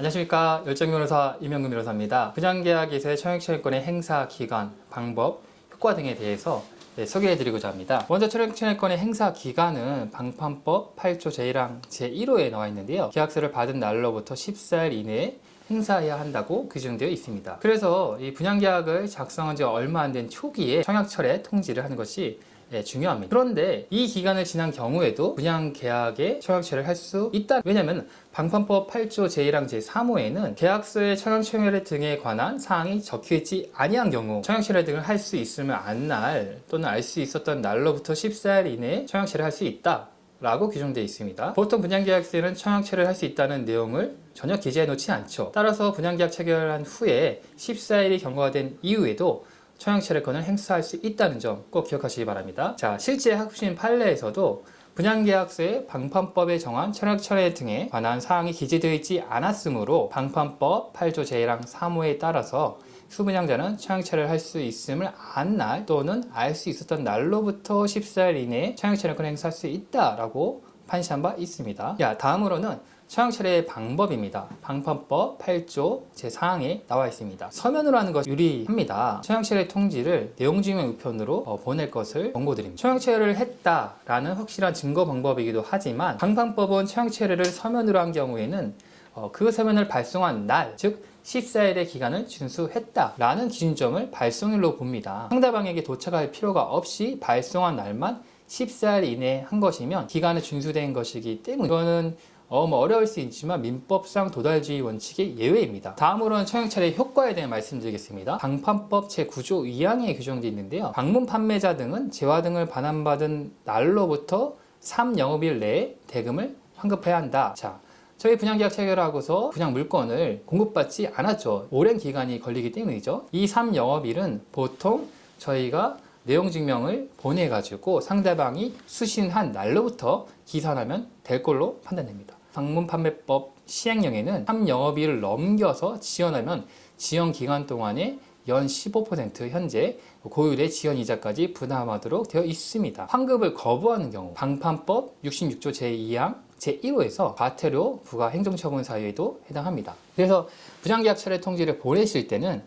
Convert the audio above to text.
안녕하십니까 열정 변호사 이명근 변호사입니다. 분양계약에서의 청약청약권의 행사 기간, 방법, 효과 등에 대해서 네, 소개해드리고자 합니다. 먼저 청약청약권의 행사 기간은 방판법 8조 제1항 제1호에 나와 있는데요. 계약서를 받은 날로부터 14일 이내에 행사해야 한다고 규정되어 있습니다. 그래서 이 분양계약을 작성한 지 얼마 안 된 초기에 청약철에 통지를 하는 것이 예, 중요합니다. 그런데 이 기간을 지난 경우에도 분양 계약에 청약철을 할 수 있다. 왜냐하면 방판법 8조 제1항 제3호에는 계약서의 청약철회 등에 관한 사항이 적혀 있지 아니한 경우 청약철회 등을 할 수 있으면 안 날 또는 알 수 있었던 날로부터 14일 이내에 청약철을 할수 있다. 라고 규정되어 있습니다. 보통 분양계약서에는 청약철을 할수 있다는 내용을 전혀 기재해 놓지 않죠. 따라서 분양계약 체결한 후에 14일이 경과가 된 이후에도 청약철회권을 행사할 수 있다는 점 꼭 기억하시기 바랍니다. 자, 실제 학부심 판례에서도 분양계약서에 방판법에 정한 청약 철회 등에 관한 사항이 기재되어 있지 않았으므로 방판법 8조 제1항 3호에 따라서 수분양자는 청약철회를 할 수 있음을 안 날 또는 알 수 있었던 날로부터 14일 이내에 청약철회권을 행사할 수 있다라고 판시한 바 있습니다. 야, 다음으로는 청약철회의 방법입니다. 방판법 8조 제4항에 나와 있습니다. 서면으로 하는 것이 유리합니다. 청약철회 통지를 내용증명 우편으로 어, 보낼 것을 권고드립니다. 청약철회를 했다라는 확실한 증거 방법이기도 하지만 방판법은 청약철회를 서면으로 한 경우에는 어, 그 서면을 발송한 날, 즉 14일의 기간을 준수했다라는 기준점을 발송일로 봅니다. 상대방에게 도착할 필요가 없이 발송한 날만 14일 이내에 한 것이면 기간이 준수된 것이기 때문에 이거는 어, 뭐 어려울 수 있지만 민법상 도달주의 원칙의 예외입니다. 다음으로는 청약철의 효과에 대해 말씀드리겠습니다. 방판법 제9조 2항에 규정되어 있는데요. 방문 판매자 등은 재화 등을 반환받은 날로부터 3영업일 내에 대금을 환급해야 한다. 자, 저희 분양계약 체결하고서 분양 물건을 공급받지 않았죠. 오랜 기간이 걸리기 때문이죠. 이 3영업일은 보통 저희가 내용 증명을 보내가지고 상대방이 수신한 날로부터 기산하면 될 걸로 판단됩니다. 방문 판매법 시행령에는 3영업일을 넘겨서 지연하면 지연 기간 동안에 연 15% 현재 고율의 지연 이자까지 부담하도록 되어 있습니다. 환급을 거부하는 경우 방판법 66조 제2항 제1호에서 과태료 부과 행정처분 사유에도 해당합니다. 그래서 부장계약 철회 통지를 보내실 때는